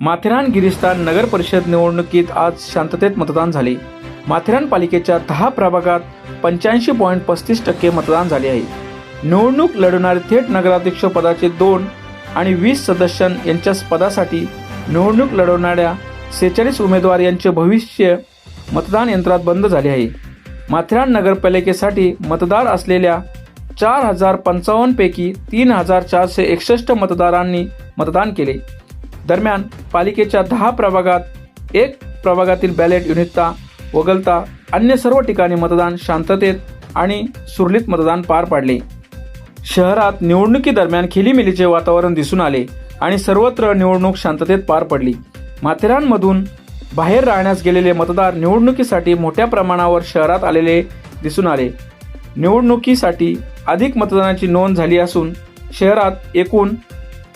माथेरान गिरिस्तान नगर परिषद निवडणुकीत आज शांततेत मतदान झाले. माथेरान पालिकेच्या दहा प्रभागात पंच्याऐंशी पॉईंट पस्तीस टक्के मतदान झाले आहे. निवडणूक लढवणारे थेट नगराध्यक्ष पदाचे दोन आणि वीस सदस्य यांच्या पदासाठी निवडणूक लढवणाऱ्या सेहेचाळीस उमेदवार यांचे भविष्य मतदान यंत्रात बंद झाले आहे. माथेरान नगरपालिकेसाठी मतदार असलेल्या चार हजार पंचावन्नपैकी तीन हजार चारशे एकसष्ट मतदारांनी मतदान केले. दरम्यान पालिकेच्या दहा प्रभागात एक प्रभागातील बॅलेट युनिटता वगळता अन्य सर्व ठिकाणी मतदान शांततेत आणि सुरळीत मतदान पार पाडले. शहरात निवडणुकीदरम्यान खिलीमिलीचे वातावरण दिसून आले आणि सर्वत्र निवडणूक शांततेत पार पडली. माथेरानमधून बाहेर राहण्यास गेलेले मतदार निवडणुकीसाठी मोठ्या प्रमाणावर शहरात आलेले दिसून आले. निवडणुकीसाठी अधिक मतदानाची नोंद झाली असून शहरात एकूण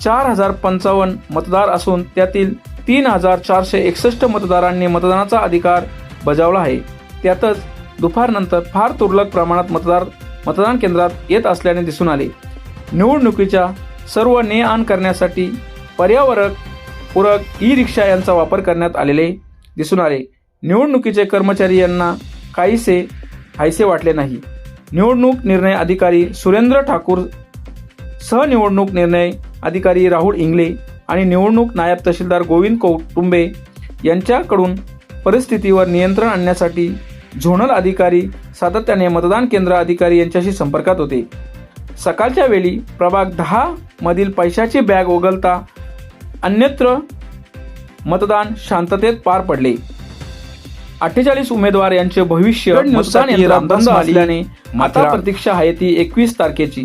चार हजार पंचावन्न मतदार असून त्यातील तीन हजार चारशे एकसष्ट मतदारांनी मतदानाचा अधिकार बजावला आहे. त्यातच दुपारनंतर फार तुरळक प्रमाणात मतदार मतदान केंद्रात येत असल्याने दिसून आले. निवडणुकीच्या सर्व ने आण करण्यासाठी पर्यावरक पूरक ई रिक्षा यांचा वापर करण्यात आलेले दिसून आले. निवडणुकीचे कर्मचारी यांना काहीसे हायसे वाटले नाही. निवडणूक निर्णय अधिकारी सुरेंद्र ठाकूर सहनिवडणूक निर्णय अधिकारी राहुल इंगले आणि निवडणूक नायब तहसीलदार गोविंद कौटुंबे यांच्याकडून परिस्थितीवर नियंत्रण आणण्यासाठी झोनल अधिकारी सातत्याने मतदान केंद्र अधिकारी यांच्याशी संपर्कात होते. सकाळच्या वेळी प्रभाग दहा मधील पैशाची बॅग वगळता अन्यत्र मतदान शांततेत पार पडले. अठ्ठेचाळीस उमेदवार यांचे भविष्य बंद असल्याने आता प्रतीक्षा आहे ती एकवीस तारखेची.